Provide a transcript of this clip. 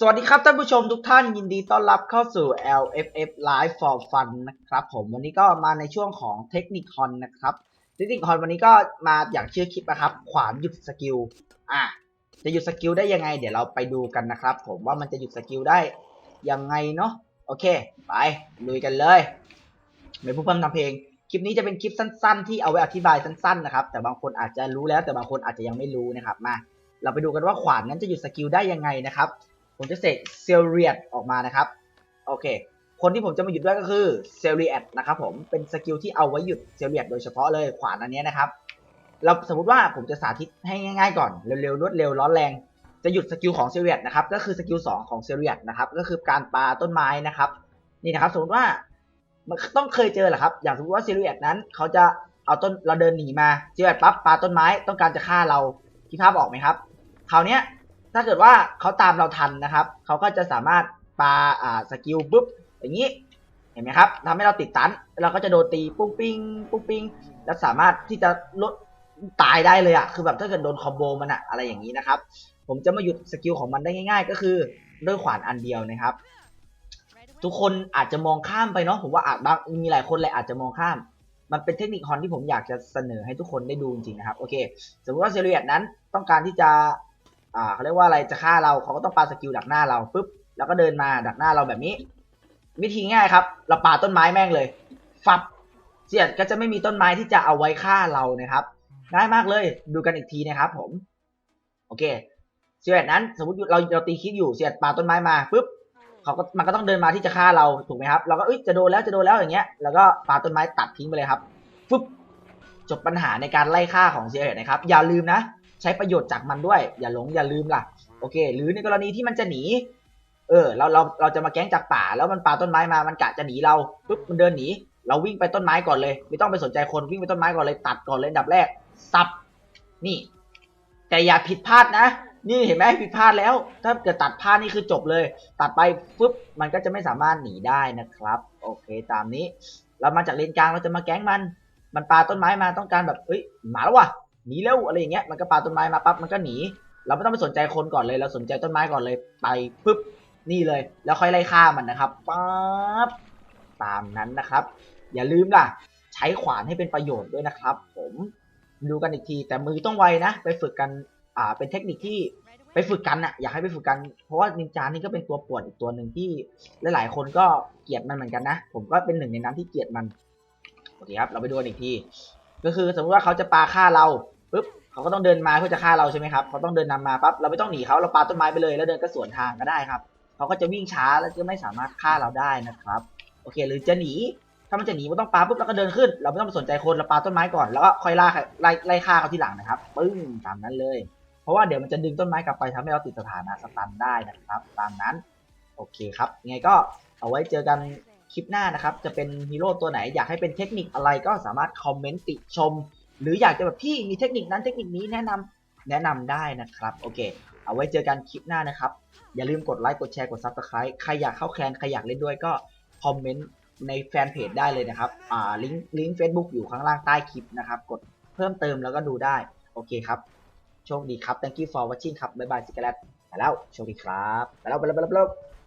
สวัสดีครับท่านผู้ชมทุกท่านยินดีต้อนรับเข้าสู่ LFF Live for Fun นะครับผมวันนี้ก็มาในช่วงของเทคนิคอนนะครับเทคนิคคอนวันนี้ก็มาอย่างชื่อคลิปนะครับ ขวานหยุดสกิลอะจะหยุดสกิลได้ยังไง เดี๋ยวเราไปดูกันนะครับ ผมว่ามันจะหยุดสกิลได้ยังไงเนาะโอเค ไปลุยกันเลยไม่พูดพร่ำทำเพลง คลิปนี้จะเป็นคลิปสั้น ๆ ที่เอาไว้อธิบายสั้นๆนะครับแต่บางคนอาจจะรู้แล้วแต่บางคนอาจจะยังไม่รู้นะครับมาเราไปดูกันว่าขวานนั้นจะหยุดสกิลได้ยังไงนะครับ ผมจะเสกเซลเรียดออกมานะครับ โอเค คนที่ผมจะมาหยุดด้วยก็คือเซลเรียดนะครับผม เป็นสกิลที่เอาไว้หยุดเซลเรียดโดยเฉพาะเลยขวานอันนี้นะครับ เราสมมติว่าผมจะสาธิตให้ง่ายๆก่อน เร็วๆ รวดเร็วร้อนแรง จะหยุดสกิลของเซลเรียดนะครับ ก็คือสกิล2ของเซลเรียดนะครับ ก็คือการปาต้นไม้นะครับ นี่นะครับ สมมติว่ามันต้องเคยเจอแหละครับ อย่างสมมติว่าเซลเรียดนั้นเขาจะเอาต้นเราเดินหนีมาเซลเรียดปั๊บปาต้นไม้ต้องการจะฆ่าเราที่ภาพออกไหมครับ คราวเนี้ย ถ้าเกิดว่าเขาตามเราทันนะครับ เขาก็จะสามารถปาอ่าสกิลปุ๊บอย่างนี้เห็นไหมครับทำให้เราติดตัน เราก็จะโดนตีปุ้งปิ้งปุ้งปิ้งแล้วสามารถที่จะลดตายได้เลยอะคือแบบถ้าเกิดโดนคอมโบมันอะอะไรอย่างนี้นะครับ ผมจะมาหยุดสกิลของมันได้ง่าย ๆ ก็คือด้วยขวานอันเดียวนะครับ ทุกคนอาจจะมองข้ามไปเนาะผมว่าอาจบางมีหลายคนเลยอาจจะมองข้าม มันเป็นเทคนิคฮอนที่ผมอยากจะเสนอให้ทุกคนได้ดูจริงๆนะครับโอเค สมมติว่าเซเรียตนั้นต้องการที่จะ อ่าเขาเรียกว่าอะไรจะฆ่าเราเขาก็ต้องปาสกิลดักหน้าเราปุ๊บแล้วก็เดินมาดักหน้าเราแบบนี้ วิธีง่ายครับ เราปาต้นไม้แม่งเลย ฟับเสียดก็จะไม่มีต้นไม้ที่จะเอาไว้ฆ่าเรานะครับง่ายมากเลยดูกันอีกทีนะครับผม โอเคเสียดนั้น สมมติเราเราตีคลิกอยู่เสียดปาต้นไม้มาปุ๊บเขาก็มันก็ต้องเดินมาที่จะฆ่าเราถูกไหมครับ เราก็เอ้ยจะโดนแล้วจะโดนแล้วอย่างเงี้ยแล้วก็ปาต้นไม้ตัดทิ้งไปเลยครับปุ๊บจบปัญหาในการไล่ฆ่าของเสียดนะครับ อย่าลืมนะ ใช้ประโยชน์จากมันด้วย อย่าหลงอย่าลืมล่ะ โอเค หรือในกรณีที่มันจะหนี เออ เราเราเราจะมาแก๊งจากป่า แล้วมันป่าต้นไม้มามันกะจะหนีเราปุ๊บมันเดินหนี เราวิ่งไปต้นไม้ก่อนเลย ไม่ต้องไปสนใจคนวิ่งไปต้นไม้ก่อนเลยตัดก่อนเลยอันดับแรกสับนี่ แต่อย่าผิดพลาดนะนี่เห็นไหมผิดพลาดแล้ว ถ้าเกิดตัดพลาดนี่คือจบเลย ตัดไปปุ๊บมันก็จะไม่สามารถหนีได้นะครับ โอเคตามนี้ เรามาจากเลนกลางเราจะมาแก๊งมัน มันปาต้นไม้มาต้องการแบบเอ้ยหมาแล้ววะ หนีเร็วอะไรอย่างเงี้ยมันก็ปาต้นไม้มาปั๊บมันก็หนี เราไม่ต้องไปสนใจคนก่อนเลยเราสนใจต้นไม้ก่อนเลยไปปุ๊บนี่เลย แล้วค่อยไล่ฆ่ามันนะครับปั๊บตามนั้นนะครับ อย่าลืมล่ะ ใช้ขวานให้เป็นประโยชน์ด้วยนะครับ ผมดูกันอีกทีแต่มือต้องไวนะ ไปฝึกกันอ่าเป็นเทคนิคที่ไปฝึกกันน่ะอยากให้ไปฝึกกัน เพราะว่านินจานี่ก็เป็นตัวปวนอีกตัวหนึ่งที่หลาย ๆ คนก็เกลียดมันเหมือนกันนะ ผมก็เป็นหนึ่งในนั้นที่เกลียดมันโอเคครับ เราไปดูกันอีกที ก็คือสมมติว่าเขาจะปาฆ่าเรา ปุ๊บเขาก็ต้องเดินมาเพื่อจะฆ่าเราใช่ไหมครับเขาต้องเดินนำมาปั๊บเราไม่ต้องหนีเขาเราปาต้นไม้ไปเลย แล้วเดินก็สวนทางก็ได้ครับเขาก็จะวิ่งช้าแล้วจะไม่สามารถฆ่าเราได้นะครับโอเค หรือจะหนีถ้ามันจะหนีมันต้องปาปุ๊บแล้วก็เดินขึ้น เราไม่ต้องไปสนใจคนเราปาต้นไม้ก่อนแล้วก็ค่อยล่าไล่ไล่ฆ่าเขาทีหลังนะครับปึ้งตามนั้นเลย เพราะว่าเดี๋ยวมันจะดึงต้นไม้กลับไปทำให้เราติดสถานะสตันได้นะครับ ตามนั้นโอเคครับยังไงก็เอาไว้เจอกันคลิปหน้านะครับ จะเป็นฮีโร่ตัวไหนอยากให้เป็นเทคนิคอะไรก็สามารถคอมเมนต์ติชม หรืออยากจะแบบพี่มีเทคนิคนั้นเทคนิคนี้แนะนำแนะนำได้นะครับโอเค เอาไว้เจอกันคลิปหน้านะครับ อย่าลืมกดไลค์กดแชร์กด Subscribe ใครอยากเข้าแคลนใครอยากเล่นด้วยก็คอมเมนต์ในแฟนเพจได้เลยนะครับอ่าลิงก์ลิงก์เฟซบุ๊กอยู่ข้างล่างใต้คลิปนะครับ กดเพิ่มเติมแล้วก็ดูได้ โอเคครับ โชคดีครับ thank you for watching ครับบ๊ายบายสิกแลตไปแล้วโชคดีครับไปแล้วไปแล้วไปแล้ว